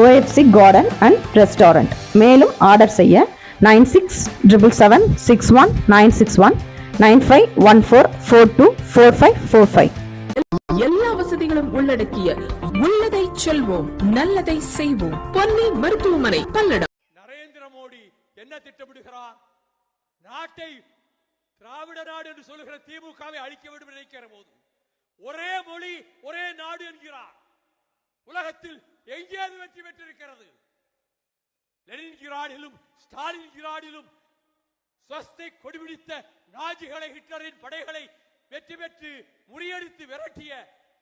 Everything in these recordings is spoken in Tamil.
ஓஎஃப்சி கார்டன் அண்ட் ரெஸ்டாரண்ட் மேலும் ஆர்டர் செய்ய nine six triple seven six one nine six one nine five one four four two four five four five எல்லா வசதிகளும் உள்ளடக்கிய உள்ளதை செல்வோம் நல்லதை செய்வோம். பொன்னி மருத்துவமனை பல்லடம். நரேந்திர மோடி என்ன திட்டமிடுகிறார்? நாட்டை திராவிட நாடு என்று சொல்லுகிற திமுகவை அழிக்க வேண்டும் நினைக்கிற போது ஒரே மொழி ஒரே நாடு என்கிறார். உலகத்தில் எங்கேயாவது வெற்றி பெற்றிருக்கிறது? லெனின்கிராடிலும் ஸ்டாலின் கிராடிலும் ஸ்வஸ்தை கொடிபிடித்த நாஜிகளை ஹிட்லரின் படைகளை வெற்றி பெற்று முறியடித்து விரட்டிய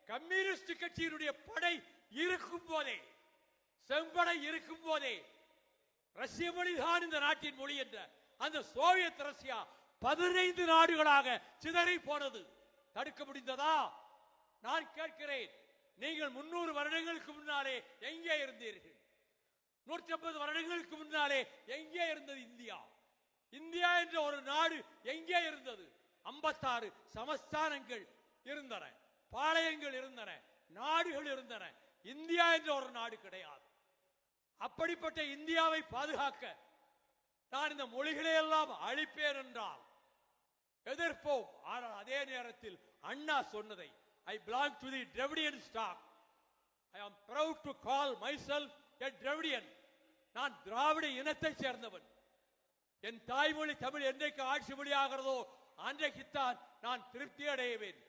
கம்யூனிஸ்ட் கட்சியினுடைய படை இருக்கும் போதே செம்படை இருக்கும் போதே ரஷ்ய மொழிதான் இந்த நாட்டின் மொழி என்ற அந்த சோவியத் ரஷ்யா பதினைந்து நாடுகளாக சிதறி போனது. தடுக்க முடிந்ததா? நான் கேட்கிறேன். நீங்கள் முன்னூறு வருடங்களுக்கு முன்னாலே எங்கே இருந்தீர்கள்? நூற்றி ஐம்பது வருடங்களுக்கு முன்னாலே எங்கே இருந்தது இந்தியா? இந்தியா என்ற ஒரு நாடு எங்கே இருந்தது? ஐம்பத்தாறு சமஸ்தானங்கள் இருந்தன பாளையங்கள் இருந்தன நாடுகள் இருந்தன. இந்தியா என்ற ஒரு நாடு கிடையாது. அப்படிப்பட்ட இந்தியாவை பாதுகாக்க நான் இந்த மொழிகளை எல்லாம் அழிப்பேன் என்றால் எதிர்ப்போம். ஆனால் அதே நேரத்தில் அண்ணா சொன்னதை I belong to the Dravidian stock. I am proud to call myself a நான் திராவிட இனத்தை சேர்ந்தவன். என் தாய்மொழி தமிழ் என்றைக்கு ஆட்சி மொழியாகிறதோ அன்றைக்குத்தான் நான் திருப்தி அடைவேன்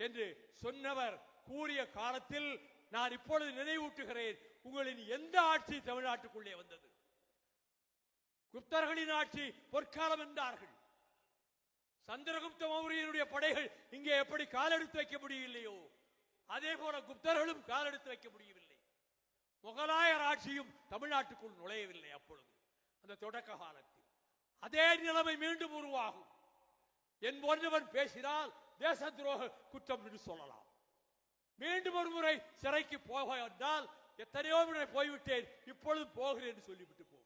என்று சொன்னவர் கூறிய காலத்தில் நான் இப்பொழுது நினைவூட்டுகிறேன் உங்களின் எந்த ஆட்சி தமிழ்நாட்டுக்குள்ளே வந்தது? குப்தர்களின் ஆட்சி பொற்காலம் என்றார்கள். சந்திரகுப்த மௌரியனுடைய படைகள் இங்கே எப்படி காலெடுத்து வைக்க முடியவில்லையோ அதே போல குப்தர்களும் காலெடுத்து வைக்க முடியவில்லை. முகலாயர் ஆட்சியும் தமிழ்நாட்டுக்குள் நுழையவில்லை அப்பொழுது அந்த தொடக்க காலத்தில். அதே நிலைமை மீண்டும் உருவாகும். என் போன்றவன் பேசினால் தேச துரோக குற்றம் என்று சொல்லலாம். மீண்டும் ஒரு முறை சிறைக்கு போக என்றால் எத்தனையோ முறை போய்விட்டேன் இப்பொழுது போகிறேன் என்று சொல்லிவிட்டு போ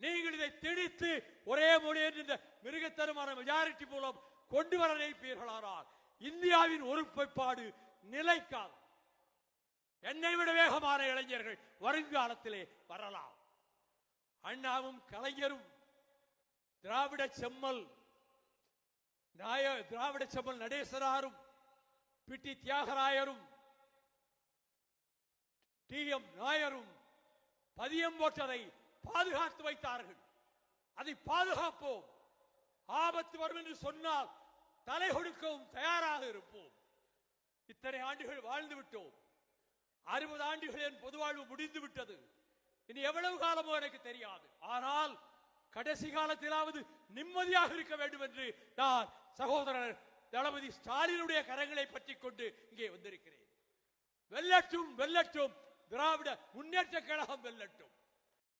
நீங்கள் இதை திணித்து ஒரே மொழி என்ற இந்த மிருகத்தனமான மெஜாரிட்டி மூலம் கொண்டு வர நினைப்பீர்களானால் இந்தியாவின் ஒருமைப்பாடு நிலைக்காது. என்னை விட வேகமான இளைஞர்கள் வருங்காலத்திலே வரலாம். அண்ணாவும் கலைஞரும் திராவிட செம்மல் நாய திராவிட செம்மல் நடேசனாரும் பிட்டி தியாகராயரும் டி. எம். நாயரும் பதியம் போட்டதை பாதுகாத்து வைத்தார்கள். அதை பாதுகாப்போம். ஆபத்து வரும் என்று சொன்னால் தலை கொடுக்கவும் தயாராக இருப்போம். இத்தனை ஆண்டுகள் வாழ்ந்து விட்டோம். அறுபது ஆண்டுகள் என் பொதுவாழ்வு முடிந்து விட்டது. இனி எவ்வளவு காலமோ எனக்கு தெரியாது. ஆனால் கடைசி காலத்திலாவது நிம்மதியாக இருக்க வேண்டும் என்று நான் சகோதரர் தளபதி ஸ்டாலினுடைய கரங்களை பற்றி கொண்டு இங்கே வந்திருக்கிறேன். வெல்லட்டும் வெல்லட்டும். திராவிட முன்னேற்ற கழகம் வெல்லட்டும்.